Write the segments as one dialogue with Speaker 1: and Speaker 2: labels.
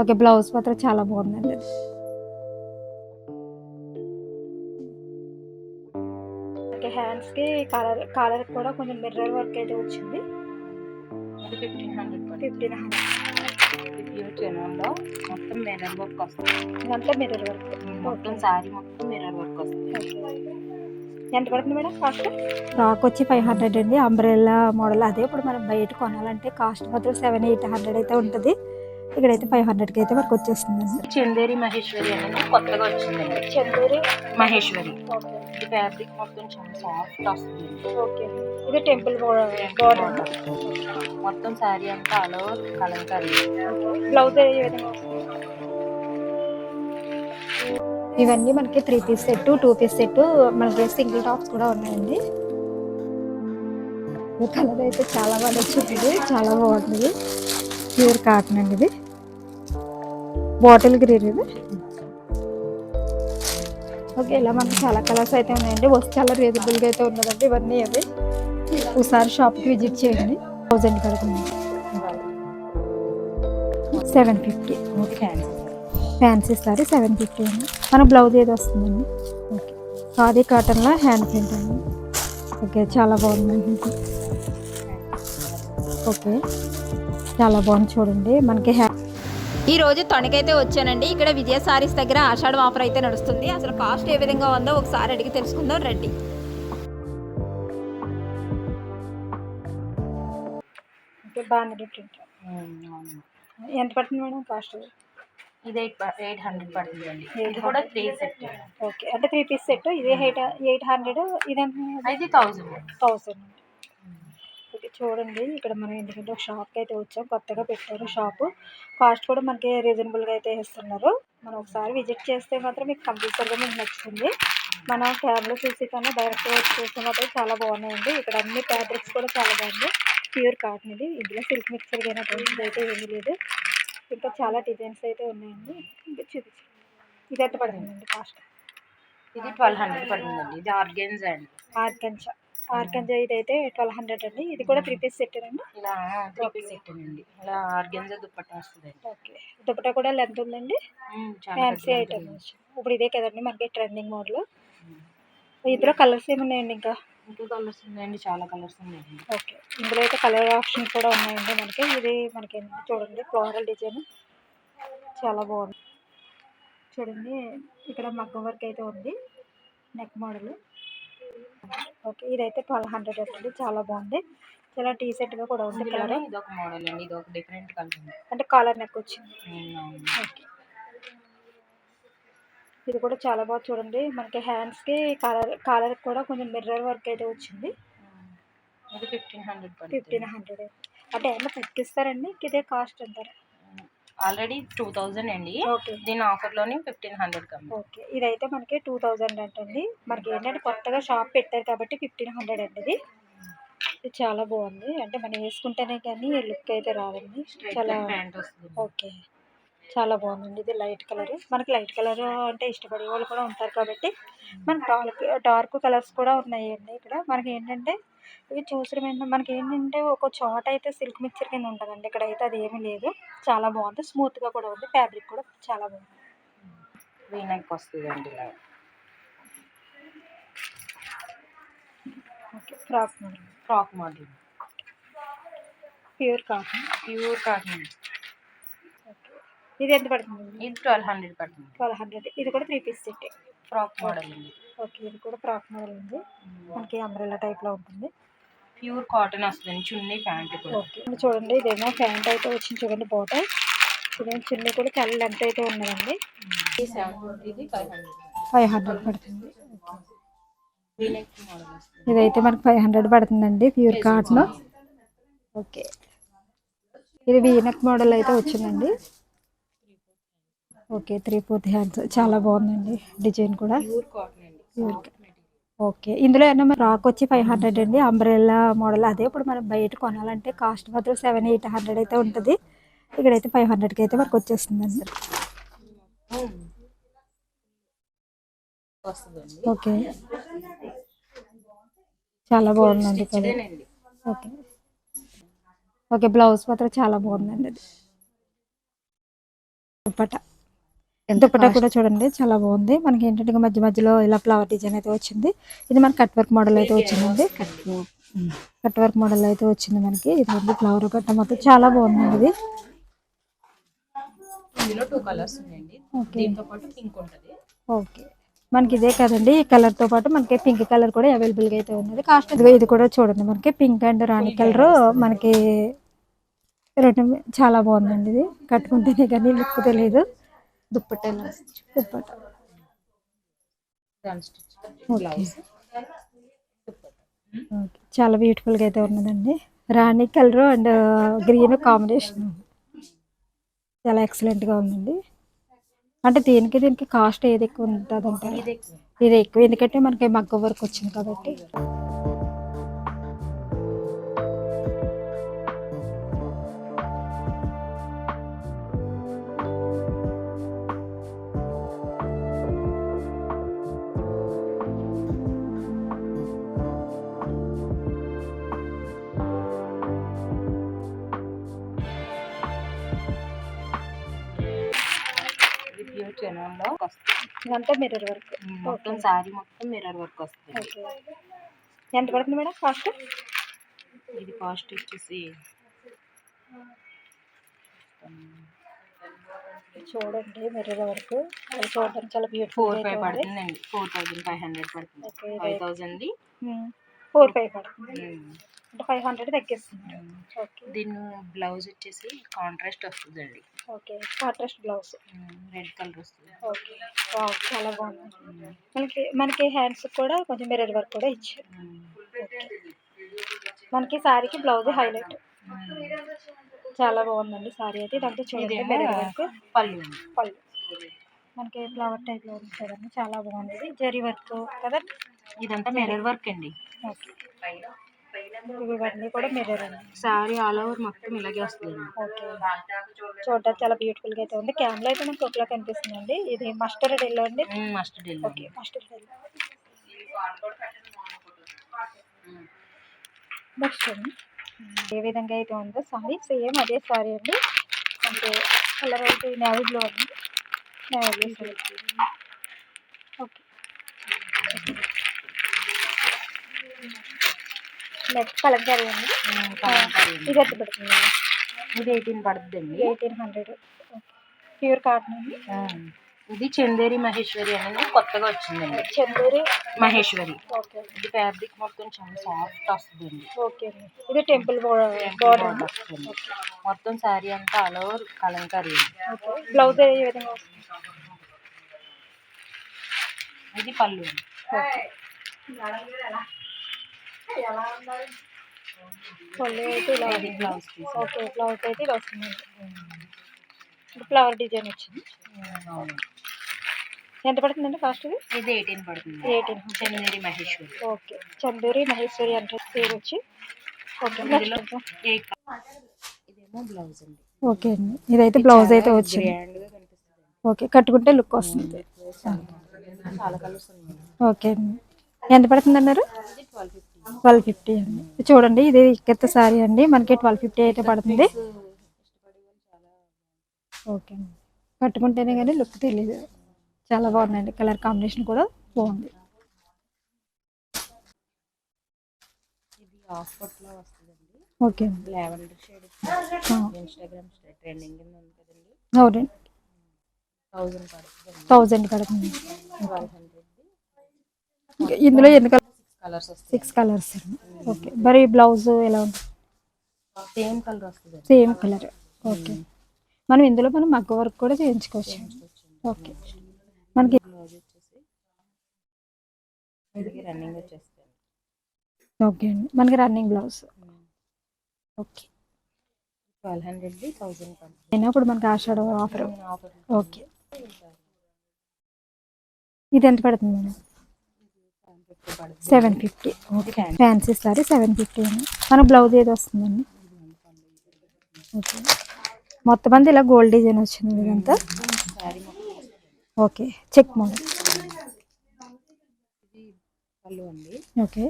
Speaker 1: Okay blouse మాత్రం చాలా బాగుందండి. అది ఓకే హ్యాండ్స్కి కాలర్ కాలర్ కూడా కొంచెం మిర్రర్ వర్క్ అయితే వచ్చింది.
Speaker 2: అది ఫిఫ్టీన్ హండ్రెడ్
Speaker 1: ఫిఫ్టీన్ హండ్రెడ్
Speaker 2: మొత్తం మిర్రర్ వర్క్ వస్తుంది.
Speaker 1: ఇదంతా మిర్రర్ వర్క్
Speaker 2: మొత్తం శారీ మొత్తం మిర్రర్ వర్క్ వస్తుంది.
Speaker 1: ఎంత పడుతుంది మేడం కాస్ట్ ఫ్రాక్ వచ్చి ఫైవ్ హండ్రెడ్ అండి. అంబ్రెల్లా మోడల్ అదే. ఇప్పుడు మనం బయట కొనాలంటే కాస్ట్ మాత్రం సెవెన్ ఎయిట్ హండ్రెడ్ అయితే ఉంటుంది. ఇక్కడైతే ఫైవ్ హండ్రెడ్కి అయితే మనకు వచ్చేస్తుంది
Speaker 2: చందేరి మహేశ్వరి అనేది కొత్తగా వచ్చిందండి.
Speaker 1: చందూరి
Speaker 2: మహేశ్వరి.
Speaker 1: ఓకే.
Speaker 2: ఈ ఫ్యాబ్రిక్ మొత్తం చాలా సాఫ్ట్ వస్తుంది.
Speaker 1: ఓకే. ఇది టెంపుల్ బోర్డర్
Speaker 2: మొత్తం శారీ అంతా ఓవర్ కలంకారీ.
Speaker 1: బ్లౌజ్ ఏ విధంగా? వస్తుంది ఇవన్నీ మనకి three piece set two piece set మనకి సింగిల్ టాప్స్ కూడా ఉన్నాయండి. ఈ కలర్ అయితే చాలా బాగా వచ్చింది చాలా బాగుంటుంది ప్యూర్ కాటన్ అండి ఇది. బాటిల్ గ్రీన్ ఇది. ఓకే ఇలా మనకి చాలా కలర్స్ అయితే ఉన్నాయండి. వస్తే చాలా రీజనబుల్గా అయితే ఉన్నదండి ఇవన్నీ అవి. ఒకసారి షాప్కి విజిట్ చేయండి. థౌజండ్ కడుతుంది seven fifty
Speaker 2: okay
Speaker 1: fancy sari seven fifty అండి. మన బ్లౌజ్ ఏది వస్తుందండి? ఓకే. ఖాదీ కాటన్లో హ్యాండ్ ప్రింట్ అండి. ఓకే చాలా బాగుందండి ఇది. ఓకే చాలా బాగుంది చూడండి. మనకి హ్యా
Speaker 3: ఈ రోజు తొణకైతే వచ్చానండి. ఇక్కడ విజయ సారీస్ దగ్గర ఆషాఢం ఆఫర్ అయితే నడుస్తుంది. అసలు కాస్ట్ ఏ విధంగా ఉందో ఒకసారి అడిగి తెలుసుకుందాం రండి.
Speaker 1: ఓకే బాగుంది ప్రింట్ ఎంత పడుతుంది మేడం కాస్ట్?
Speaker 2: ఇది ఎయిట్ ఎయిట్ హండ్రెడ్ పడుతుంది అండి ఇది కూడా త్రీ సెట్
Speaker 1: ఓకే అంటే త్రీ పీస్ సెట్ ఇది ఎయిట్ ఎయిట్ హండ్రెడ్ ఇది
Speaker 2: థౌజండ్
Speaker 1: థౌసండ్ ఓకే చూడండి ఇక్కడ మనం ఎందుకంటే ఒక షాప్కి అయితే వచ్చాం కొత్తగా పెట్టారు షాపు కాస్ట్ కూడా మనకి రీజనబుల్గా అయితే ఇస్తున్నారు మనం ఒకసారి విజిట్ చేస్తే మాత్రం మీకు కంపల్సరీగా మీకు నచ్చుతుంది. మనం క్యాబ్లో చూసి కన్నా డైరెక్ట్గా వచ్చి చూస్తే మాత్రం చాలా బాగున్నాయండి. ఇక్కడ అన్ని ఫ్యాబ్రిక్స్ కూడా చాలా బాగుంది ప్యూర్ కాటన్ ఇది. ఇందులో సిల్క్ మిక్సర్ అయినటువంటిది అయితే ఏమీ లేదు. ఇంకా చాలా డిజైన్స్ అయితే ఉన్నాయండి. ఇంకా చూపించండి. ఇది ఎంత పడుతుందండి కాస్ట్
Speaker 2: ఇది ట్వెల్వ్ హండ్రెడ్ పడుతుందండి. ఇది ఆర్గెన్స్ అండి.
Speaker 1: ఆర్కంజా ఆర్కంజా ఇది అయితే ట్వెల్వ్ హండ్రెడ్ అండి. ఇది కూడా త్రీ పీస్ సెట్ అండి
Speaker 2: ఇలా త్రీ పీస్ సెట్ అండి ఇలా ఆర్గెన్జా దుప్పట్టా
Speaker 1: ఓకే. దుపట్టా కూడా లెంత్ ఉందండి. Fancy item. ఇప్పుడు ఇదే కదండి మనకి ట్రెండింగ్ మోడల్ ఇందులో కలర్స్ ఏమున్నాయండి ఇంకా?
Speaker 2: ఇంకా కలర్స్ ఉన్నాయండి చాలా కలర్స్ ఉన్నాయండి.
Speaker 1: ఓకే. ఇందులో అయితే కలర్ ఆప్షన్స్ కూడా ఉన్నాయండి మనకి. ఇది మనకి చూడండి ఫ్లోరల్ డిజైన్ చాలా బాగుంది. చూడండి ఇక్కడ మగ్గం వర్క్ అయితే ఉంది. Neck model okay. ఇదైతే ట్వెల్వ్ హండ్రెడ్ అండి చాలా బాగుంది. చాలా టీ గా కూడా ఉంది కలర్.
Speaker 2: ఇందులోనే ఇది ఒక మోడల్ అండి. ఇది ఒక డిఫరెంట్ కలర్
Speaker 1: అంటే కాలర్ నెక్ వచ్చింది. ఓకే. ఇది కూడా చాలా బాగా చూడండి. మనకి హ్యాండ్స్కి కాలర్ కాలర్ కూడా కొంచెం మిర్రర్ వర్క్ అయితే వచ్చింది.
Speaker 2: Fifteen hundred
Speaker 1: fifteen hundred. అంటే ఏమన్నా తగ్గిస్తారండి? ఇదే కాస్ట్ అంటారా?
Speaker 2: ఆల్రెడీ టూ థౌజండ్ అండి. దీని ఆఫర్లోనే ఫిఫ్టీన్ హండ్రెడ్
Speaker 1: ఓకే. ఇదైతే మనకి టూ థౌజండ్ అంటండి. మనకి ఏంటంటే కొత్తగా షాప్ పెట్టారు కాబట్టి ఫిఫ్టీన్ హండ్రెడ్ అండి ఇది చాలా బాగుంది. అంటే మనం వేసుకుంటేనే కానీ లుక్ అయితే రాదండి. చాలా ఓకే. చాలా బాగుందండి. ఇది లైట్ కలర్. మనకి లైట్ కలర్ అంటే ఇష్టపడే వాళ్ళు కూడా ఉంటారు కాబట్టి మనకి డార్క్ డార్క్ కలర్స్ కూడా ఉన్నాయండి ఇక్కడ. మనకి ఏంటంటే ఇవి చూసిన వెంటనే మనకి ఏంటంటే ఒక చోట అయితే సిల్క్ మిక్చర్ కింద ఉంటుందండి. ఇక్కడ అయితే అది ఏమీ లేదు. చాలా బాగుంది. స్మూత్గా కూడా ఉంది. ఫ్యాబ్రిక్ కూడా చాలా బాగుంది.
Speaker 2: వీనెక్ వస్తుంది అండి ఇలా.
Speaker 1: Okay frock model.
Speaker 2: Frock model.
Speaker 1: Pure cotton.
Speaker 2: Pure cotton.
Speaker 1: ఇది ఎంత పడుతుంది
Speaker 2: ఇది ట్వెల్వ్ హండ్రెడ్ పడుతుంది.
Speaker 1: Twelve hundred. ఇది కూడా three piece set.
Speaker 2: Frock model అండి.
Speaker 1: ఓకే ఇది కూడా ఫ్రాక్ మోడల్ ఉంది. మనకి అంబ్రెల్లా టైప్లో ఉంటుంది.
Speaker 2: ప్యూర్ కాటన్ వస్తుంది. చున్నీ ప్యాంట్
Speaker 1: ఓకే చూడండి ఇదేమో ప్యాంట్ అయితే వచ్చింది చూడండి బాటల్ ఇదేమో చున్నీ కూడా చాలా లెంత్ అయితే ఉన్నదండి.
Speaker 2: ఫైవ్ హండ్రెడ్
Speaker 1: పడుతుంది. ఇదైతే మనకి ఫైవ్ హండ్రెడ్ పడుతుందండి ప్యూర్ కాటన్ ఓకే ఇది వీనక్ మోడల్ అయితే వచ్చిందండి. ఓకే త్రీ ఫోర్త్ హ్యాండ్స్ చాలా బాగుందండి డిజైన్ కూడా.
Speaker 2: Pure cotton
Speaker 1: okay. ఇందులో ఏమన్నా రాక్ వచ్చి ఫైవ్ హండ్రెడ్ అండి అంబ్రెల్లా మోడల్ అదే. ఇప్పుడు మనం బయట కొనాలంటే కాస్ట్ మాత్రం సెవెన్ ఎయిట్ హండ్రెడ్ అయితే ఉంటుంది. ఇక్కడైతే ఫైవ్ హండ్రెడ్కి అయితే మనకు వచ్చేస్తుందండి ఓకే. చాలా బాగుందండి
Speaker 2: ఇక్కడ
Speaker 1: ఓకే. ఓకే బ్లౌజ్ మాత్రం చాలా బాగుందండి అది. దుప్పట. దుప్పట కూడా చూడండి చాలా బాగుంది. మనకి ఏంటంటే మధ్య మధ్యలో ఇలా ఫ్లవర్ డిజైన్ అయితే వచ్చింది. ఇది మన కట్ వర్క్ మోడల్ అయితే వచ్చిందండి. కట్ వర్క్ మోడల్ అయితే వచ్చింది మనకి. ఇది ఫ్లవర్ కట్ట మొత్తం చాలా బాగుందండి ఇది. ఓకే మనకి ఇదే కదండి ఈ కలర్తో పాటు మనకి పింక్ కలర్ కూడా అవైలబుల్గా అయితే ఉన్నది. కాస్ట్ ఇది కూడా చూడండి మనకి. పింక్ అండ్ రాణి కలర్ మనకి రెండు చాలా బాగుందండి ఇది. కట్టుకుంటేనే కానీ లుక్ తెలియదు.
Speaker 2: బ్లౌజ్.
Speaker 1: ఓకే. చాలా బ్యూటిఫుల్గా అయితే ఉన్నదండి. రాణి కలర్ అండ్ గ్రీన్ కాంబినేషన్ చాలా ఎక్సలెంట్గా ఉందండి. అంటే దీనికి దీనికి కాస్ట్ ఏది ఎక్కువ ఉంటుంది
Speaker 2: ఎక్కువ.
Speaker 1: ఇది ఎక్కువ. ఎందుకంటే మనకి మగ్గ వర్క్ వచ్చింది కాబట్టి.
Speaker 2: వస్తుంది.
Speaker 1: ఇదంతా మిర్రర్ వర్క్
Speaker 2: మొత్తం సారీ మొత్తం మిర్రర్ వర్క్ వస్తుంది.
Speaker 1: ఎంత పడుతుంది మేడం కాస్ట్
Speaker 2: ఇది కాస్ట్ వచ్చేసి
Speaker 1: చూడండి మిర్రర్ వర్క్ అది చూడడానికి చాలా
Speaker 2: ఫోర్
Speaker 1: బ్యూటిఫుల్
Speaker 2: ఫైవ్ పడుతుందండి. ఫోర్ థౌజండ్ ఫైవ్ హండ్రెడ్ పడుతుంది. ఫైవ్ థౌజండ్
Speaker 1: ఫోర్ ఫైవ్ పడుతుంది. ఫైవ్ హండ్రెడ్ తగ్గిస్తుంది. ఓకే
Speaker 2: దీని బ్లౌజ్ వచ్చేసి కాంట్రాస్ట్ వస్తుందండి.
Speaker 1: Okay contrast blouse.
Speaker 2: Red colour వస్తుంది.
Speaker 1: ఓకే చాలా బాగుంది. మనకి మనకి హ్యాండ్స్ కూడా కొంచెం మిర్రర్ వర్క్ కూడా ఇచ్చారు. ఓకే మనకి శారీకి బ్లౌజ్ హైలైట్. చాలా బాగుందండి శారీ అయితే. ఇదంతా చూడండి మిర్రర్ వర్క్
Speaker 2: పళ్ళు.
Speaker 1: పళ్ళు. మనకి ఫ్లవర్ టైప్లో ఉంది కదండి చాలా బాగుంది. జరీ వర్క్ కదా?
Speaker 2: ఇదంతా మిర్రర్ వర్క్ అండి.
Speaker 1: ఓకే ఇవన్నీ కూడా మిర్రర్ అండి
Speaker 2: సారీ ఆల్ ఓవర్ మొత్తం ఇలాగే వస్తుంది.
Speaker 1: ఓకే. చూడడానికి చాలా బ్యూటిఫుల్గా అయితే ఉంది. క్యామ్లో అయితే మనకి ఒకలా కనిపిస్తుందండి ఇది మస్టర్డ్ ఎల్లో అండి.
Speaker 2: Mustard yellow
Speaker 1: okay mustard yellow next అండి. ఏ విధంగా అయితే ఉందో సారీ సేమ్ అదే సారీ అండి. అంటే కలర్ అయితే నేవీ బ్లూ అండి. Navy blue sari okay Kalamkari అండి ఇది ఎంత పడుతుంది?
Speaker 2: ఇది ఎయిటీన్ పడుతుందండి.
Speaker 1: Eighteen hundred. ప్యూర్ కాటన్ అండి.
Speaker 2: ఇది చందేరి మహేశ్వరి అనేది కొత్తగా వచ్చిందండి.
Speaker 1: చందేరి
Speaker 2: మహేశ్వరి.
Speaker 1: ఓకే.
Speaker 2: ఇది ఫ్యాబ్రిక్ మొత్తం చాలా సాఫ్ట్ వస్తుందండి.
Speaker 1: ఓకే అండి. ఇది టెంపుల్ బార్డర్
Speaker 2: వస్తుంది. మొత్తం సారీ అంతా all over Kalamkari.
Speaker 1: Okay. Blouse ఏ విధంగా
Speaker 2: ఇది పళ్ళు
Speaker 1: పళ్ళు అయితే ఇలా
Speaker 2: బ్లౌజ్
Speaker 1: ఓకే బ్లౌజ్ అయితే ఇలా వస్తుందండి ఫ్లవర్ డిజైన్ వచ్చింది. ఎంత పడుతుందండి కాస్ట్ ఇది?
Speaker 2: ఎయిటీన్ పడుతుంది.
Speaker 1: ఎయిటీన్
Speaker 2: చందేరి మహేశ్వరి.
Speaker 1: ఓకే చందూరి మహేశ్వరి అంటే పేరు వచ్చి ఓకే
Speaker 2: ఇదేమో బ్లౌజ్ అండి.
Speaker 1: ఓకే అండి. ఇదైతే బ్లౌజ్ అయితే వచ్చింది. ఓకే కట్టుకుంటే లుక్ వస్తుంది. ఓకే అండి. ఎంత పడుతుంది అన్నారు
Speaker 2: ట్వెల్వ్ ఫిఫ్టీ
Speaker 1: అండి. చూడండి ఇది ఇక్కత్త సారీ అండి. మనకి ట్వెల్వ్ ఫిఫ్టీ అయితే పడుతుంది. ఓకే అండి. కట్టుకుంటేనే కానీ లుక్ తెలియదు చాలా బాగుందండి కలర్ కాంబినేషన్ కూడా బాగుంది. ఓకే అండి.
Speaker 2: లావెండర్ షేడ్
Speaker 1: ఆ,
Speaker 2: ఇన్స్టాగ్రామ్ ట్రెండింగ్ కింద ఉంది కదండి.
Speaker 1: అవునండి.
Speaker 2: థౌజండ్ పడుతుంది
Speaker 1: థౌజండ్ పడుతుంది.
Speaker 2: ట్వెల్వ్ హండ్రెడ్
Speaker 1: ఇంకా ఇందులో ఎన్ని
Speaker 2: కలర్స్
Speaker 1: సిక్స్ కలర్స్ ఓకే. మరి బ్లౌజ్ ఎలా ఉంది?
Speaker 2: సేమ్ కలర్ వస్తుంది.
Speaker 1: Same colour. ఓకే. మనం ఇందులో మనం మగ్గ వర్క్ కూడా చేయించుకోవచ్చు. ఓకే. మనకి
Speaker 2: రన్నింగ్
Speaker 1: ఓకే అండి. మనకి running blouse. Okay.
Speaker 2: Twelve hundred thousand పడుతుంది
Speaker 1: అయినా ఇప్పుడు మనకి ఆషాఢ ఆఫర్ ఓకే. ఇది ఎంత పడుతుంది madam? Seven fifty. Okay. Fancy sari seven fifty అండి. మన బ్లౌజ్ ఏది వస్తుందండి? ఓకే. మొత్తం అంతా ఇలా గోల్డ్ డిజైన్ వచ్చింది ఇదంతా? Okay. Check model okay.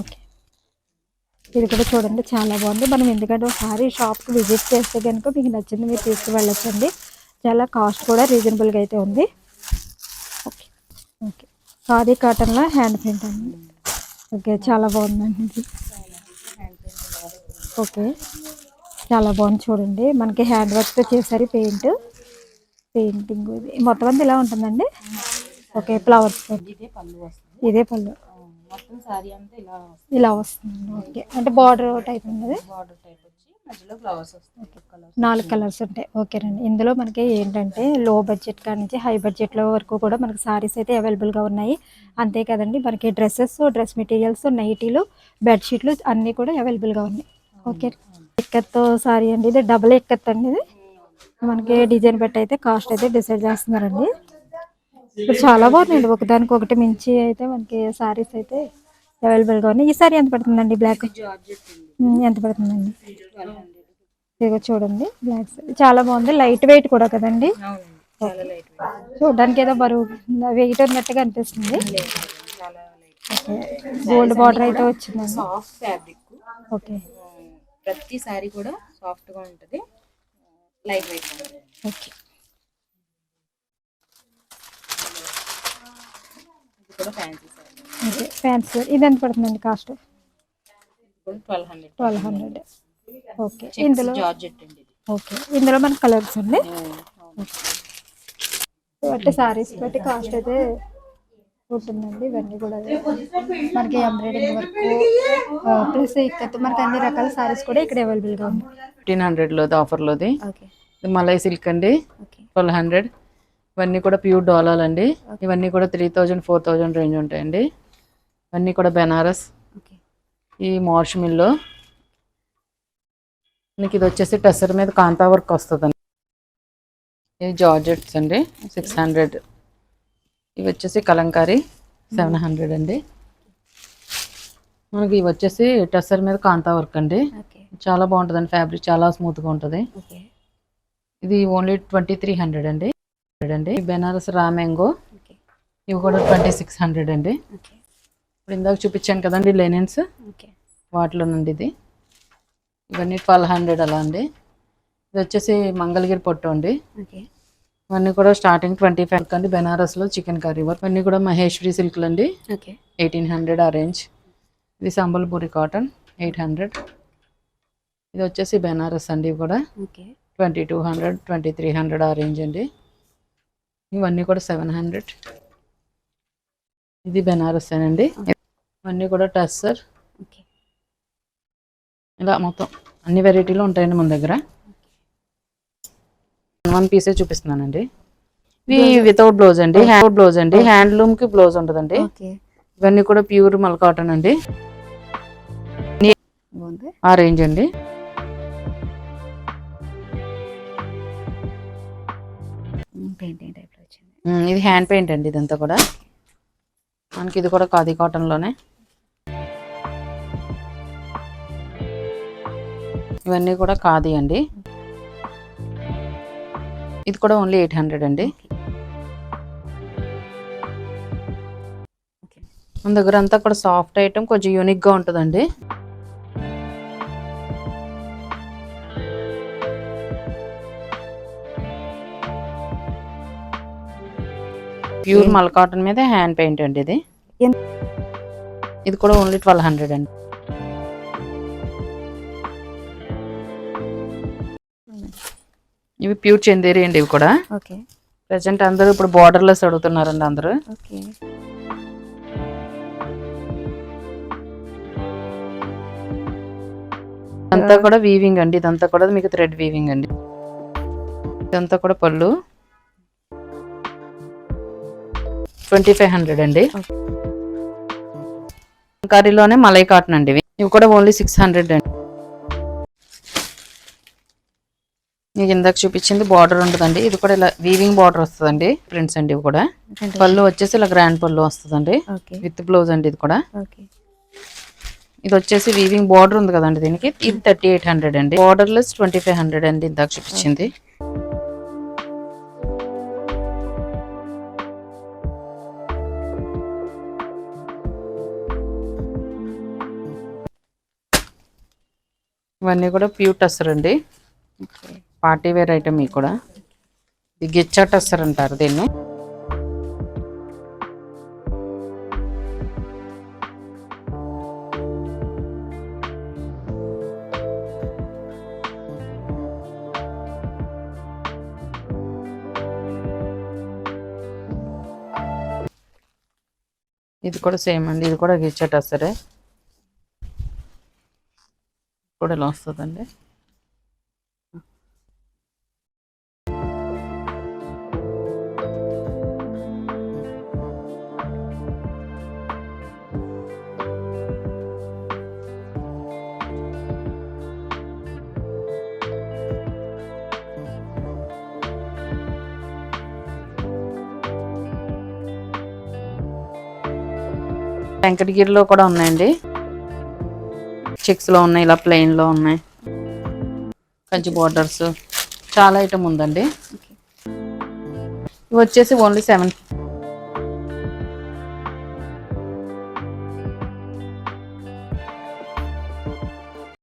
Speaker 1: Okay. ఇది కూడా చూడండి చాలా బాగుంది. మనం ఎందుకంటే ఒకసారి షాప్కి విజిట్ చేస్తే కనుక మీకు నచ్చింది మీరు తీసుకు వెళ్ళొచ్చండి చాలా కాస్ట్ కూడా రీజనబుల్గా అయితే ఉంది. ఖాదీ కాటన్లో హ్యాండ్ ప్రింట్ అండి. ఓకే చాలా బాగుందండి ఇది. ఓకే చాలా బాగుంది చూడండి. మనకి హ్యాండ్ వర్క్తో చేశారు పెయింట్ పెయింటింగ్ ఇది. మొత్తం అంతా ఇలా ఉంటుందండి? ఓకే ఫ్లవర్స్
Speaker 2: ఇదే పళ్ళు వస్తుంది
Speaker 1: ఇదే పళ్ళు.
Speaker 2: ఆ, మొత్తం సారీ అంతా ఇలా
Speaker 1: ఇలా వస్తుంది ఓకే అంటే బార్డర్ టైప్ ఉంది
Speaker 2: బార్డర్ టైప్ మధ్యలో ఫ్లవర్స్ వస్తాయి. కలర్స్
Speaker 1: నాలుగు కలర్స్ ఉంటాయి. ఓకేనండి. ఇందులో మనకి ఏంటంటే లో బడ్జెట్ కాడి నుంచి హై బడ్జెట్లో వరకు కూడా మనకి సారీస్ అయితే అవైలబుల్గా ఉన్నాయి. అంతే కదండి. మనకి డ్రెస్సెస్ డ్రెస్ మెటీరియల్స్ నైటీలు బెడ్షీట్లు అన్నీ కూడా అవైలబుల్గా ఉన్నాయి. ఓకే. ఇక్కత్తో సారీ అండి. ఇది డబుల్ ఇక్కత్ అండి ఇది. మనకి డిజైన్ బట్టి అయితే కాస్ట్ అయితే డిసైడ్ చేస్తున్నారండి. ఇప్పుడు చాలా బాగున్నాయండి. ఒకదానికి ఒకటి మించి అయితే మనకి సారీస్ అయితే అవైలబుల్గా ఉన్నాయి. ఈ సారీ ఎంత పడుతుందండి? బ్లాక్
Speaker 2: జార్జెట్
Speaker 1: ఎంత పడుతుందండి? ఇదిగో చూడండి బ్లాక్ చాలా బాగుంది లైట్ వెయిట్ కూడా కదండి?
Speaker 2: అవునండి చాలా లైట్
Speaker 1: చూడడానికి ఏదో బరువు వెయిట్ ఉన్నట్టుగా అనిపిస్తుంది. గోల్డ్ బార్డర్ అయితే వచ్చిందండి.
Speaker 2: Soft fabric.
Speaker 1: ఓకే.
Speaker 2: ప్రతి సారీ కూడా సాఫ్ట్గా ఉంటది. Light weight
Speaker 1: okay
Speaker 2: fancy.
Speaker 1: ఇది ఎంత పడుతుందండి కాస్ట్?
Speaker 2: కూడా twelve hundred
Speaker 1: twelve hundred okay ఇందులో
Speaker 2: జార్జెట్ అండి ఇది.
Speaker 1: ఓకే ఇందులో మన కలర్స్ అండి. బట్టి సారీస్ బట్టి కాస్ట్ అయితే ఉంటుందండి. ఇవన్నీ కూడా మనకి ఎంబ్రాయిడింగ్ వర్క్ ప్లస్ ఇక్కడ మనకి అన్ని రకాల సారీస్ కూడా ఇక్కడ అవైలబుల్గా ఉంది
Speaker 4: ఫిఫ్టీన్ హండ్రెడ్లోది ఆఫర్లోది
Speaker 1: ఓకే
Speaker 4: ఇది మలై సిల్క్ అండి.
Speaker 1: ఓకే
Speaker 4: ట్వెల్వ్ హండ్రెడ్ ఇవన్నీ కూడా ప్యూర్ డోలాలు అండి ఇవన్నీ కూడా three thousand four thousand range ఉంటాయండి. ఇవన్నీ కూడా బెనారస్. ఈ మార్ష్ మిల్లో. మీకు ఇది వచ్చేసి టెస్సర్ మీద కాంతా వర్క్ వస్తుందండి. ఇది జార్జెట్స్ అండి సిక్స్ హండ్రెడ్. ఇవి వచ్చేసి కలంకారీ సెవెన్ హండ్రెడ్ అండి. మనకి ఇవి వచ్చేసి టెస్సర్ మీద కాంతా వర్క్ అండి. చాలా బాగుంటుందండి ఫ్యాబ్రిక్ చాలా స్మూత్గా ఉంటుంది. ఇది ఓన్లీ ట్వంటీ త్రీ హండ్రెడ్ అండి. అండి బెనారస్ రా మ్యాంగో.
Speaker 1: ఓకే.
Speaker 4: ఇవి కూడా ట్వంటీ సిక్స్ హండ్రెడ్ అండి. ఇప్పుడు ఇందాక చూపించాను కదండి లెనిన్స్.
Speaker 1: ఓకే.
Speaker 4: వాటిలో నుండి ఇది. ఇవన్నీ ట్వెల్వ్ హండ్రెడ్ అలా అండి. ఇది వచ్చేసి మంగళగిరి పొట్టు అండి.
Speaker 1: ఓకే.
Speaker 4: ఇవన్నీ కూడా స్టార్టింగ్ ట్వంటీ ఫైవ్ అండి. బెనారస్లో చికెన్ కర్రీ వర్క్. ఇవన్నీ కూడా మహేశ్వరి సిల్క్లు అండి.
Speaker 1: ఓకే.
Speaker 4: ఎయిటీన్ హండ్రెడ్ ఆ రేంజ్. ఇది సంబల్పూరి కాటన్ ఎయిట్ హండ్రెడ్. ఇది వచ్చేసి బెనారస్ అండి కూడా.
Speaker 1: Okay.
Speaker 4: Twenty two hundred twenty three hundred ఆ రేంజ్ అండి. ఇవన్నీ కూడా సెవెన్ హండ్రెడ్. ఇది బెనారస్ అండి ఇవన్నీ కూడా టస్సర్
Speaker 1: ఓకే.
Speaker 4: ఇలా మొత్తం అన్ని వెరైటీలు ఉంటాయండి మన దగ్గర. వన్ పీసే చూపిస్తున్నానండి. ఇవి వితౌట్ బ్లౌజ్ అండి. హ్యాండ్ బ్లౌజ్ అండి. హ్యాండ్లూమ్కి బ్లౌజ్ ఉంటుందండి. ఇవన్నీ కూడా ప్యూర్ మల్ కాటన్ అండి. ఆ రేంజ్ అండి.
Speaker 1: వచ్చింది?
Speaker 4: ఉమ్, ఇది హ్యాండ్ పెయింట్ అండి ఇదంతా కూడా. మనకి ఇది కూడా ఖాదీ కాటన్లోనే ఇవన్నీ కూడా ఖాదీ అండి. ఇది కూడా ఓన్లీ ఎయిట్ హండ్రెడ్ అండి. మన దగ్గర అంతా కూడా సాఫ్ట్ ఐటమ్ కొంచెం యూనిక్గా ఉంటుందండి. ప్యూర్ మల్ కాటన్ మీద హ్యాండ్ పెయింట్ అండి ఇది. ఇది కూడా ఓన్లీ ట్వెల్వ్ హండ్రెడ్ అండి. ఇవి ప్యూర్ చందేరి అండి ఇవి కూడా.
Speaker 1: ఓకే.
Speaker 4: ప్రజెంట్ అందరూ ఇప్పుడు బార్డర్లెస్ అడుగుతున్నారండి అందరూ.
Speaker 1: ఓకే.
Speaker 4: ఇదంతా కూడా వీవింగ్ అండి. ఇదంతా కూడా మీకు థ్రెడ్ వీవింగ్ అండి. ఇదంతా కూడా పళ్ళు. ట్వంటీ ఫైవ్ హండ్రెడ్ అండి కర్రీలోనే మలై కాటన్ అండి ఇవి. ఇవి కూడా ఓన్లీ సిక్స్ హండ్రెడ్ అండి. మీకు ఇందాక చూపించింది బార్డర్ ఉంటుందండి. ఇది కూడా ఇలా వీవింగ్ బార్డర్ వస్తుందండి. ప్రింట్స్ అండి ఇవి కూడా. పళ్ళు వచ్చేసి ఇలా గ్రాండ్ పళ్ళు వస్తుందండి. విత్ బ్లౌజ్ అండి ఇది కూడా. ఇది వచ్చేసి వీవింగ్ బార్డర్ ఉంది కదండి దీనికి. ఇది థర్టీ ఎయిట్ హండ్రెడ్ అండి. బార్డర్లెస్ ట్వంటీ ఫైవ్ హండ్రెడ్ అండి ఇందాక చూపించింది. ఇవన్నీ కూడా ప్యూర్ టస్సర్ అండి.
Speaker 2: ఓకే.
Speaker 4: పార్టీ వేర్ ఐటమ్ ఇవి కూడా. ఇది గిచ్చా టస్సర్ అంటారు దీన్ని. ఇది కూడా సేమ్ అండి. ఇది కూడా గిచ్చా టస్సరే కూడా ఇలా వస్తుందండి. వెంకటగిరిలో కూడా ఉన్నాయండి. చెక్స్లో ఉన్నాయి ఇలా ప్లెయిన్లో ఉన్నాయి. కంచి బోర్డర్స్ చాలా ఐటమ్ ఉందండి. ఇవి వచ్చేసి ఓన్లీ సెవెన్